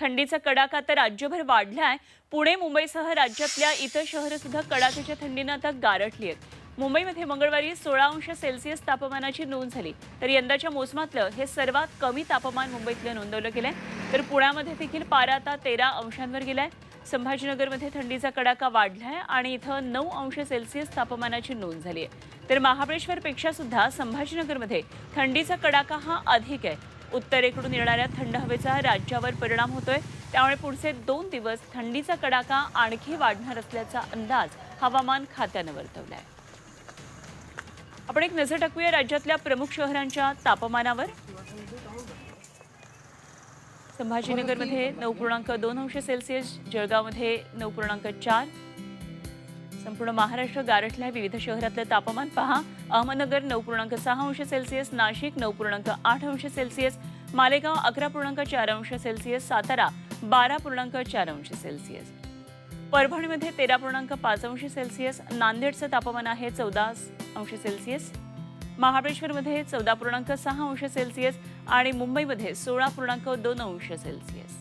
थंडीचा कडाका तर राज्यभर वाढलाय. पुणे मुंबईसह राज्यातल्या इतर शहरं सुद्धा कडाक्याच्या थंडीनं आता गारठली आहेत मुंबईमध्ये मंगळवारी सोळा अंश सेल्सिअस तापमानाची नोंद झाली. तर यंदाच्या मोसमातलं हे सर्वात कमी तापमान मुंबईतलं नोंदवलं गेलंय. तर पुण्यामध्ये देखील पारा आता तेरा अंशांवर गेलाय. संभाजीनगरमध्ये थंडीचा कडाका वाढलाय आणि इथं नऊ अंश सेल्सिअस तापमानाची नोंद झाली आहे तर महाबळेश्वरपेक्षा सुद्धा संभाजीनगरमध्ये थंडीचा कडाका हा अधिक आहे. उत्तरेकडून येणाऱ्या थंड हवेचा राज्यावर परिणाम होतोय. त्यामुळे पुढचे दोन दिवस थंडीचा कडाका आणखी वाढणार असल्याचा अंदाज हवामान खात्यानं वर्तवलाय. आपण एक नजर टाकूया राज्यातल्या प्रमुख शहरांच्या तापमानावर. संभाजीनगरमध्ये नऊ पूर्णांक दोन अंश सेल्सिअस जळगावमध्ये नऊ पूर्णांक चार संपूर्ण महाराष्ट्र गारठल्या विविध शहरातलं तापमान पहा. अहमदनगर नऊ पूर्णांक सहा अंश सेल्सिअस नाशिक नऊ पूर्णांक आठ अंश सेल्सिअस मालेगाव अकरा पूर्णांक चार अंश सेल्सिअस सातारा बारा पूर्णांक चार अंश सेल्सिअस. परभणीमध्ये तेरा पूर्णांक पाच अंश सेल्सिअस नांदेडचं तापमान आहे चौदा अंश सेल्सिअस. महाबळेश्वरमध्ये चौदा पूर्णांक सहा अंश सेल्सिअस आणि मुंबईमध्ये सोळा पूर्णांक दोन अंश सेल्सिअस.